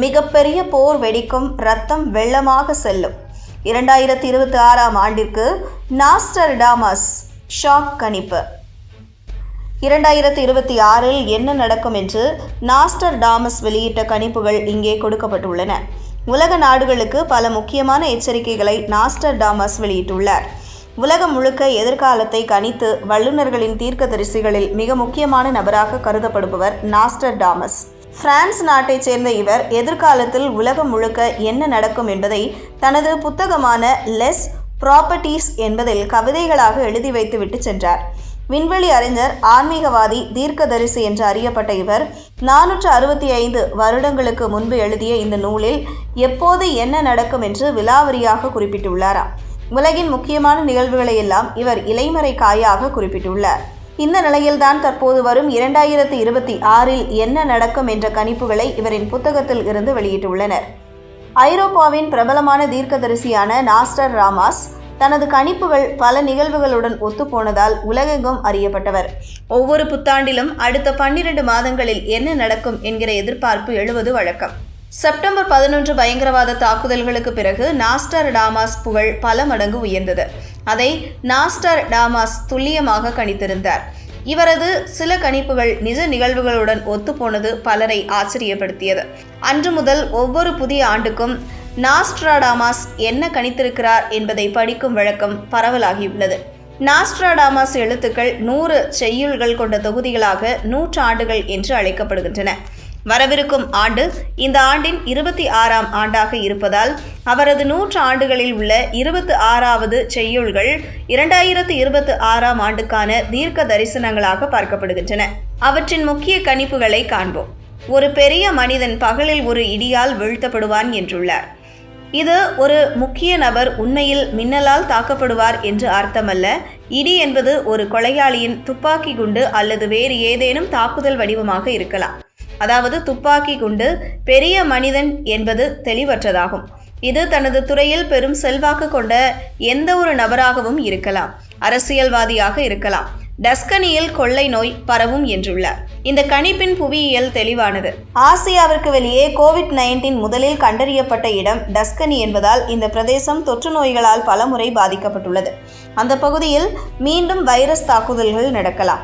மிகப்பெரிய போர் வெடிக்கும் ரத்தம் வெள்ளமாக செல்லும். இரண்டாயிரத்தி இருபத்தி ஆறாம் ஆண்டிற்கு நாஸ்டர்டாமஸ் ஷாக் கணிப்பு. இரண்டாயிரத்தி இருபத்தி ஆறில் என்ன நடக்கும் என்று நாஸ்டர் டாமஸ் வெளியிட்ட கணிப்புகள் இங்கே கொடுக்கப்பட்டுள்ளன. உலக நாடுகளுக்கு பல முக்கியமான எச்சரிக்கைகளை நாஸ்டர் டாமஸ் வெளியிட்டுள்ளார். உலகம் முழுக்க எதிர்காலத்தை கணித்து வல்லுநர்களின் தீர்க்கதரிசிகளில் மிக முக்கியமான நபராக கருதப்படுபவர் நாஸ்டர் டாமஸ் பிரான்ஸ் நாட்டைச் சேர்ந்த இவர் எதிர்காலத்தில் உலகம் முழுக்க என்ன நடக்கும் என்பதை தனது புத்தகமான லெஸ் ப்ராப்பர்ட்டிஸ் என்பதில் கவிதைகளாக எழுதி வைத்துவிட்டு சென்றார். விண்வெளி அறிஞர் ஆன்மீகவாதி தீர்க்கதரிசி என்று அறியப்பட்ட இவர் நானூற்று அறுபத்தி ஐந்து வருடங்களுக்கு முன்பு எழுதிய இந்த நூலில் எப்போது என்ன நடக்கும் என்று விலாவரியாக குறிப்பிட்டுள்ளாராம். உலகின் முக்கியமான நிகழ்வுகளை எல்லாம் இவர் இலைமறை காயாக குறிப்பிட்டுள்ளார். இந்த நிலையில்தான் தற்போது வரும் இரண்டாயிரத்தி இருபத்தி ஆறில் என்ன நடக்கும் என்ற கணிப்புகளை இவரின் புத்தகத்தில் இருந்து வெளியிட்டுள்ளனர். ஐரோப்பாவின் பிரபலமான தீர்க்கதரிசியான நாஸ்டர் ராமாஸ் தனது கணிப்புகள் பல நிகழ்வுகளுடன் ஒத்துப்போனதால் உலகெங்கும் அறியப்பட்டவர். ஒவ்வொரு புத்தாண்டிலும் அடுத்த பன்னிரண்டு மாதங்களில் என்ன நடக்கும் என்கிற எதிர்பார்ப்பு எழுவது வழக்கம். செப்டம்பர் பதினொன்று பயங்கரவாத தாக்குதல்களுக்கு பிறகு நாஸ்டர் டாமாஸ் புகழ் பல மடங்கு உயர்ந்தது. அதை நாஸ்டர் டாமாஸ் துல்லியமாக கணித்திருந்தார். இவரது சில கணிப்புகள் நிஜ நிகழ்வுகளுடன் ஒத்துப்போனது பலரை ஆச்சரியப்படுத்தியது. அன்று முதல் ஒவ்வொரு புதிய ஆண்டுக்கும் நாஸ்ட்ராடாமாஸ் என்ன கணித்திருக்கிறார் என்பதை படிக்கும் வழக்கம் பரவலாகியுள்ளது. நாஸ்ட்ராடாமாஸ் எழுத்துக்கள் நூறு செய்யுள்கள் கொண்ட தொகுதிகளாக நூற்றாண்டுகள் என்று அழைக்கப்படுகின்றன. வரவிருக்கும் ஆண்டு இந்த ஆண்டின் இருபத்தி ஆறாம் ஆண்டாக இருப்பதால் அவரது நூற்று ஆண்டுகளில் உள்ள இருபத்தி ஆறாவது செய்யுள்கள் இரண்டாயிரத்து இருபத்து ஆறாம் ஆண்டுக்கான தீர்க்க தரிசனங்களாக பார்க்கப்படுகின்றன. அவற்றின் முக்கிய கணிப்புகளை காண்போம். ஒரு பெரிய மனிதன் பகலில் ஒரு இடியால் வீழ்த்தப்படுவான் என்றுள்ளார். இது ஒரு முக்கிய நபர் உண்மையில் மின்னலால் தாக்கப்படுவார் என்று அர்த்தமல்ல. இடி என்பது ஒரு கொலையாளியின் துப்பாக்கி குண்டு அல்லது வேறு ஏதேனும் தாக்குதல் வடிவமாக இருக்கலாம். அதாவது துப்பாக்கி குண்டு பெரிய மனிதன் என்பது தெளிவற்றதாகும். இது தனது துறையில் பெரும் செல்வாக்கு கொண்ட எந்த ஒரு நபராகவும் இருக்கலாம். அரசியல்வாதியாக இருக்கலாம். டஸ்கனியில் கொள்ளை நோய் பரவும் என்றுள்ளார் இந்த கணிப்பின் புவியியல் தெளிவானது. ஆசியாவிற்கு வெளியே கோவிட் நைன்டீன் முதலில் கண்டறியப்பட்ட இடம் டஸ்கனி என்பதால் இந்த பிரதேசம் தொற்று நோய்களால் பலமுறை பாதிக்கப்பட்டுள்ளது. அந்த பகுதியில் மீண்டும் வைரஸ் தாக்குதல்கள் நடக்கலாம்.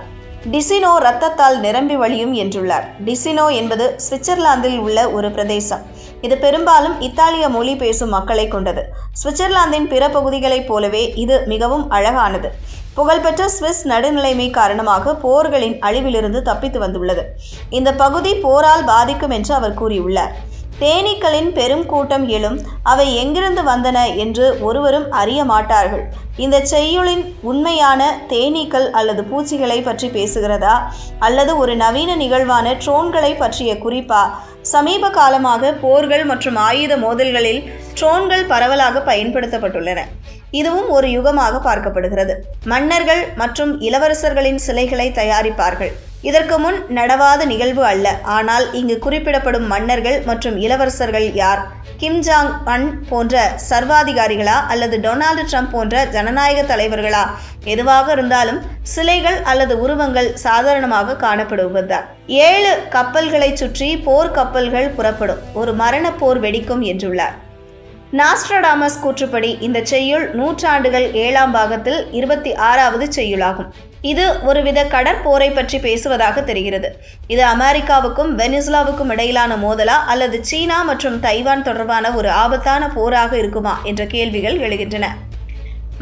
டிசினோ ரத்தத்தால் நிரம்பி வழியும் என்றுள்ளார். டிசினோ என்பது சுவிட்சர்லாந்தில் உள்ள ஒரு பிரதேசம். இது பெரும்பாலும் இத்தாலிய மொழி பேசும் மக்களை கொண்டது. சுவிட்சர்லாந்தின் பிற பகுதிகளைப் போலவே இது மிகவும் அழகானது. புகழ்பெற்ற சுவிஸ் நடுநிலைமை காரணமாக போர்களின் அழிவிலிருந்து தப்பித்து வந்துள்ளது. இந்த பகுதி போரால் பாதிக்கும் என்று அவர் கூறியுள்ளார். தேனீக்களின் பெரும் கூட்டம் எழும். அவை எங்கிருந்து வந்தன என்று ஒருவரும் அறிய மாட்டார்கள். இந்த செய்யுளின் உண்மையான தேனீக்கள் அல்லது பூச்சிகளை பற்றி பேசுகிறதா? அல்லது ஒரு நவீன நிகழ்வான ட்ரோன்களை பற்றிய குறிப்பா? சமீப காலமாக போர்கள் மற்றும் ஆயுத மோதல்களில் ட்ரோன்கள் பரவலாக பயன்படுத்தப்பட்டுள்ளன. இதுவும் ஒரு யுகமாக பார்க்கப்படுகிறது. மன்னர்கள் மற்றும் இளவரசர்களின் சிலைகளை தயாரிப்பார்கள். இதற்கு முன் நடவாத நிகழ்வு அல்ல. ஆனால் இங்கு குறிப்பிடப்படும் மன்னர்கள் மற்றும் இளவரசர்கள் யார்? கிம் ஜாங் அன் போன்ற சர்வாதிகாரிகளா அல்லது டொனால்டு ட்ரம்ப் போன்ற ஜனநாயக தலைவர்களா? எதுவாக இருந்தாலும் சிலைகள் அல்லது உருவங்கள் சாதாரணமாக காணப்படுவதுதான் ஏழு கப்பல்களை சுற்றி போர் கப்பல்கள் புறப்படும். ஒரு மரண போர் வெடிக்கும் என்றுள்ளார். நாஸ்ட்ரடாமஸ் கூற்றுப்படி இந்த செய்யுள் நூற்றாண்டுகள் ஏழாம் பாகத்தில் இருபத்தி ஆறாவது செய்யுளாகும். இது ஒருவித கடற்போரை பற்றி பேசுவதாக தெரிகிறது. இது அமெரிக்காவுக்கும் வெனிசுலாவுக்கும் இடையிலான மோதலா அல்லது சீனா மற்றும் தைவான் தொடர்பான ஒரு ஆபத்தான போராக இருக்குமா என்ற கேள்விகள் எழுகின்றன.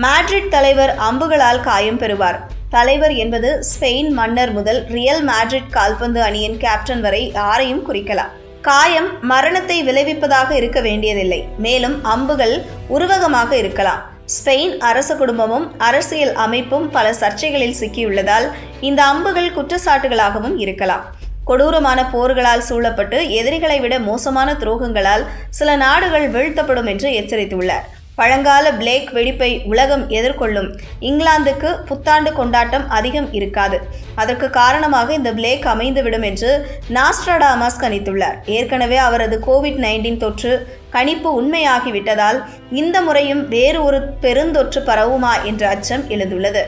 மேட்ரிட் தலைவர் அம்புகளால் காயம் பெறுவார். தலைவர் என்பது ஸ்பெயின் மன்னர் முதல் ரியல் மேட்ரிட் கால்பந்து அணியின் கேப்டன் வரை யாரையும் குறிக்கலாம். காயம் மரணத்தை விளைவிப்பதாக இருக்க வேண்டியதில்லை. மேலும் அம்புகள் உருவகமாக இருக்கலாம். ஸ்பெயின் அரச குடும்பமும் அரசியல் அமைப்பும் பல சர்ச்சைகளில் சிக்கியுள்ளதால் இந்த அம்புகள் குற்றச்சாட்டுகளாகவும் இருக்கலாம். கொடூரமான போர்களால் சூழப்பட்டு எதிரிகளை விட மோசமான துரோகங்களால் சில நாடுகள் வீழ்த்தப்படும் என்று எச்சரித்துள்ளார். பழங்கால பிளேக் வெடிப்பை உலகம் எதிர்கொள்ளும். இங்கிலாந்துக்கு புத்தாண்டு கொண்டாட்டம் அதிகம் இருக்காது. அதற்கு காரணமாக இந்த பிளேக் அமைந்துவிடும் என்று நாஸ்ட்ராடாமஸ் கணித்துள்ளார். ஏற்கனவே அவரது கோவிட் நைன்டீன் தொற்று கணிப்பு உண்மையாகிவிட்டதால் இந்த முறையும் வேறு ஒரு பெருந்தொற்று பரவுமா என்ற அச்சம் எழுந்துள்ளது.